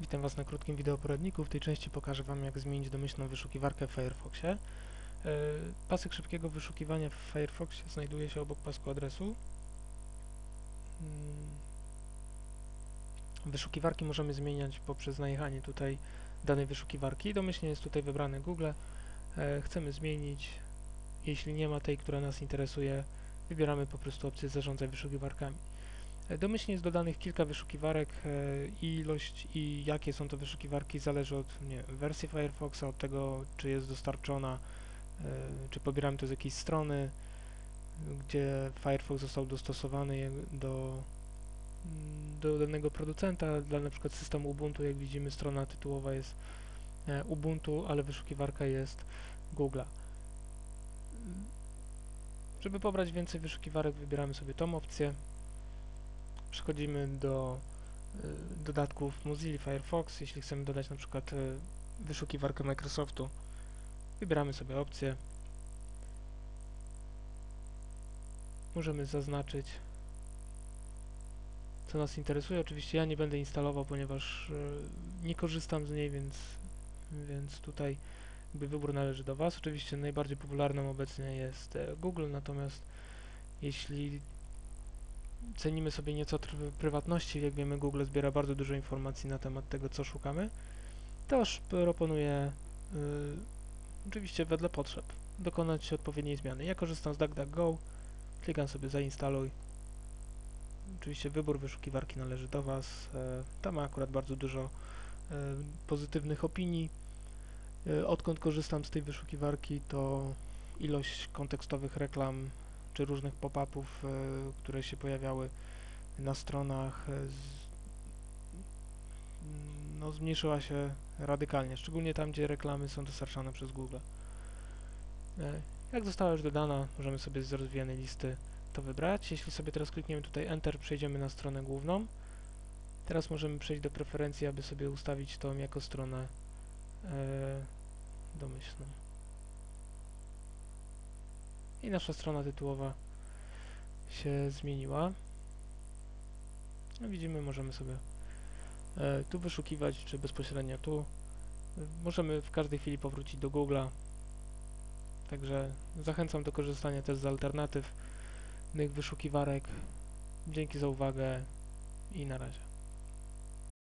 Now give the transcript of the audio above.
Witam Was na krótkim wideoporadniku. W tej części pokażę Wam, jak zmienić domyślną wyszukiwarkę w Firefoxie. E, Pasek szybkiego wyszukiwania w Firefoxie znajduje się obok pasku adresu. Mm. Wyszukiwarki możemy zmieniać poprzez najechanie tutaj danej wyszukiwarki. Domyślnie jest tutaj wybrane Google. E, Chcemy zmienić. Jeśli nie ma tej, która nas interesuje, wybieramy po prostu opcję zarządzaj wyszukiwarkami. E, Domyślnie jest dodanych kilka wyszukiwarek e, i ilość i jakie są to wyszukiwarki zależy od nie, wersji Firefoxa, od tego czy jest dostarczona, e, czy pobieramy to z jakiejś strony, gdzie Firefox został dostosowany do, do danego producenta. Dla przykład systemu Ubuntu, jak widzimy, strona tytułowa jest e, Ubuntu, ale wyszukiwarka jest Google'a. Żeby pobrać więcej wyszukiwarek, wybieramy sobie tą opcję. Przechodzimy do y, dodatków Mozilla Firefox. Jeśli chcemy dodać na przykład y, wyszukiwarkę Microsoftu, wybieramy sobie opcję. Możemy zaznaczyć, co nas interesuje. Oczywiście ja nie będę instalował, ponieważ y, nie korzystam z niej, więc, więc tutaj jakby wybór należy do Was. Oczywiście najbardziej popularną obecnie jest Google, natomiast jeśli cenimy sobie nieco prywatności, jak wiemy Google zbiera bardzo dużo informacji na temat tego, co szukamy, toż proponuję y, oczywiście wedle potrzeb dokonać odpowiedniej zmiany. Ja korzystam z DuckDuckGo, klikam sobie zainstaluj. Oczywiście wybór wyszukiwarki należy do Was. E, ta ma akurat bardzo dużo e, pozytywnych opinii. E, odkąd korzystam z tej wyszukiwarki, to ilość kontekstowych reklam czy różnych pop-upów, e, które się pojawiały na stronach, e, no, zmniejszyła się radykalnie, szczególnie tam, gdzie reklamy są dostarczane przez Google. E, Jak została już dodana, możemy sobie z rozwijanej listy to wybrać. Jeśli sobie teraz klikniemy tutaj Enter, przejdziemy na stronę główną. Teraz możemy przejść do preferencji, aby sobie ustawić tą jako stronę e, domyślną. I nasza strona tytułowa się zmieniła. No widzimy, możemy sobie e, tu wyszukiwać, czy bezpośrednio tu. Możemy w każdej chwili powrócić do Google'a. Także zachęcam do korzystania też z alternatywnych wyszukiwarek. Dzięki za uwagę i na razie.